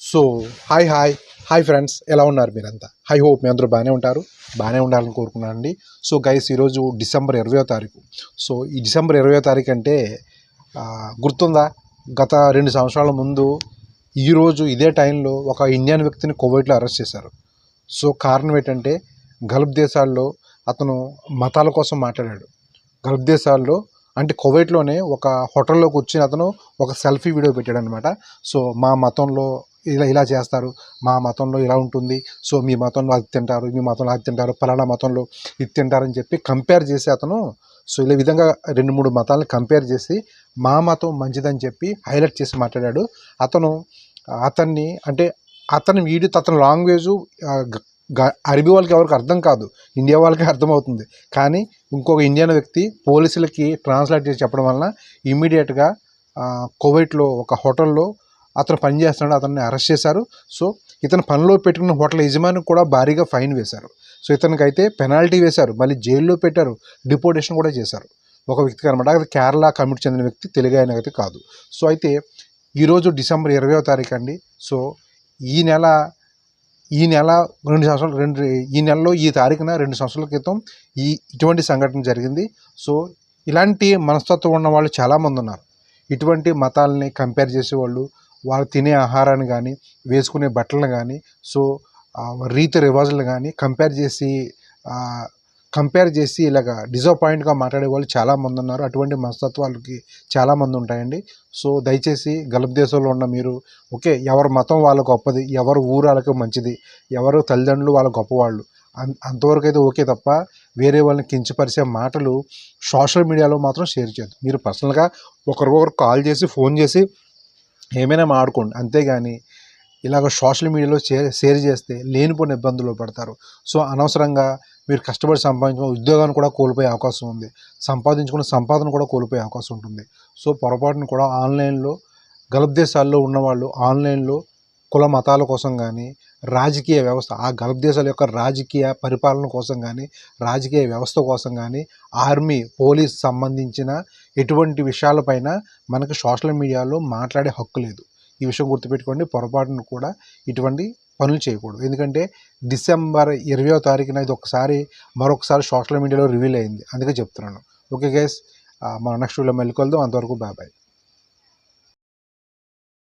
So hi hi hi friends ఎలా ఉన్నారు మీరంతా? హై హోప్ మీ అందరూ బాగానే ఉంటారు. బాగానే ఉండాలని కోరుకున్నాను అండి. సో గైస్ ఈరోజు డిసెంబర్ ఇరవయో తారీఖు. సో ఈ డిసెంబర్ ఇరవయో తారీఖు అంటే గుర్తుందా? గత రెండు సంవత్సరాల ముందు ఈరోజు ఇదే టైంలో ఒక ఇండియన్ వ్యక్తిని కోవిడ్లో అరెస్ట్ చేశారు. సో కారణం ఏంటంటే గల్ఫ్ దేశాల్లో అతను మతాల కోసం మాట్లాడాడు. గల్ఫ్ దేశాల్లో అంటే కువైట్లోనే ఒక హోటల్లో కూర్చుని అతను ఒక సెల్ఫీ వీడియో పెట్టాడు అనమాట సో మా మతంలో ఇలా ఇలా చేస్తారు. మా మతంలో ఇలా ఉంటుంది. సో మీ మతంలో అది తింటారు మీ మతంలో అది తింటారు పలానా మతంలో ఇది తింటారని చెప్పి కంపేర్ చేసి అతను సో ఇలా విధంగా రెండు మూడు మతాలను కంపేర్ చేసి మా మతం మంచిదని చెప్పి హైలైట్ చేసి మాట్లాడాడు. అతను అతన్ని అంటే అతని వీడియో అతని లాంగ్వేజ్ అరబీ వాళ్ళకి ఎవరికి అర్థం కాదు. ఇండియా వాళ్ళకి అర్థమవుతుంది. కానీ ఇంకొక ఇండియన్ వ్యక్తి పోలీసులకి ట్రాన్స్లేట్ చేసి చెప్పడం వలన ఇమ్మీడియట్గా కువైట్లో ఒక హోటల్లో అతను పని చేస్తున్నాడు అతన్ని అరెస్ట్ చేశారు. సో ఇతను పనిలో పెట్టుకున్న హోటల్ యజమానికి కూడా భారీగా ఫైన్ వేశారు. సో ఇతనికి అయితే పెనాల్టీ వేశారు. మళ్ళీ జైల్లో పెట్టారు. డిపోటేషన్ కూడా చేశారు. ఒక వ్యక్తికి అనమాట అది కేరళ కమిటీ చెందిన వ్యక్తి తెలుగు ఆయన అయితే కాదు. సో అయితే ఈరోజు డిసెంబర్ ఇరవయో తారీఖు అండి. సో ఈ నెల ఈ నెల రెండు సంవత్సరాలు రెండు ఈ నెలలో ఈ తారీఖున రెండు సంవత్సరాల క్రితం ఈ ఇటువంటి సంఘటన జరిగింది. సో ఇలాంటి మనస్తత్వం ఉన్న వాళ్ళు చాలామంది ఉన్నారు. ఇటువంటి మతాలని కంపేర్ చేసేవాళ్ళు వాళ్ళు తినే ఆహారాన్ని కానీ వేసుకునే బట్టలను కానీ సో రీతి రివాజులు కానీ కంపేర్ చేసి కంపేర్ చేసి ఇలాగ డిజపాయింట్గా మాట్లాడే వాళ్ళు చాలామంది ఉన్నారు. అటువంటి మనస్తత్వాలకి చాలామంది ఉంటాయండి. సో దయచేసి గల్ఫ్ దేశంలో ఉన్న మీరు ఓకే ఎవరి మతం వాళ్ళ గొప్పది ఎవరు ఊరు వాళ్ళకి మంచిది ఎవరు తల్లిదండ్రులు వాళ్ళ గొప్పవాళ్ళు అంత అంతవరకు అయితే ఓకే తప్ప వేరే వాళ్ళని కించపరిచే మాటలు సోషల్ మీడియాలో మాత్రం షేర్ చేయదు మీరు పర్సనల్గా ఒకరికొకరు కాల్ చేసి ఫోన్ చేసి ఏమైనా మాడుకోండి. అంతేగాని ఇలాగ సోషల్ మీడియాలో షేర్ షేర్ చేస్తే లేనిపోయిన ఇబ్బందులు పడతారు. సో అనవసరంగా మీరు కష్టపడి సంపాదించుకున్న ఉద్యోగాన్ని కూడా కోల్పోయే అవకాశం ఉంది. సంపాదించుకున్న సంపాదన కూడా కోల్పోయే అవకాశం ఉంటుంది. సో పొరపాటును కూడా ఆన్లైన్లో గల్ఫ్ దేశాల్లో ఉన్నవాళ్ళు ఆన్లైన్లో కుల మతాల కోసం కానీ రాజకీయ వ్యవస్థ ఆ గల్ఫ్ దేశాల యొక్క రాజకీయ పరిపాలన కోసం కానీ రాజకీయ వ్యవస్థ కోసం కానీ ఆర్మీ పోలీస్ సంబంధించిన ఎటువంటి విషయాలపైన మనకు సోషల్ మీడియాలో మాట్లాడే హక్కు లేదు. ఈ విషయం గుర్తుపెట్టుకోండి పొరపాటును కూడా ఇటువంటి పనులు చేయకూడదు. ఎందుకంటే డిసెంబర్ ఇరవయో తారీఖున ఇది ఒకసారి మరొకసారి సోషల్ మీడియాలో రివీల్ అయింది. అందుకే చెప్తున్నాను. ఓకే గైస్ మన నెక్స్ట్ వీడియో మళ్ళీ కలుద్దాం. అంతవరకు బాయ్ బాయ్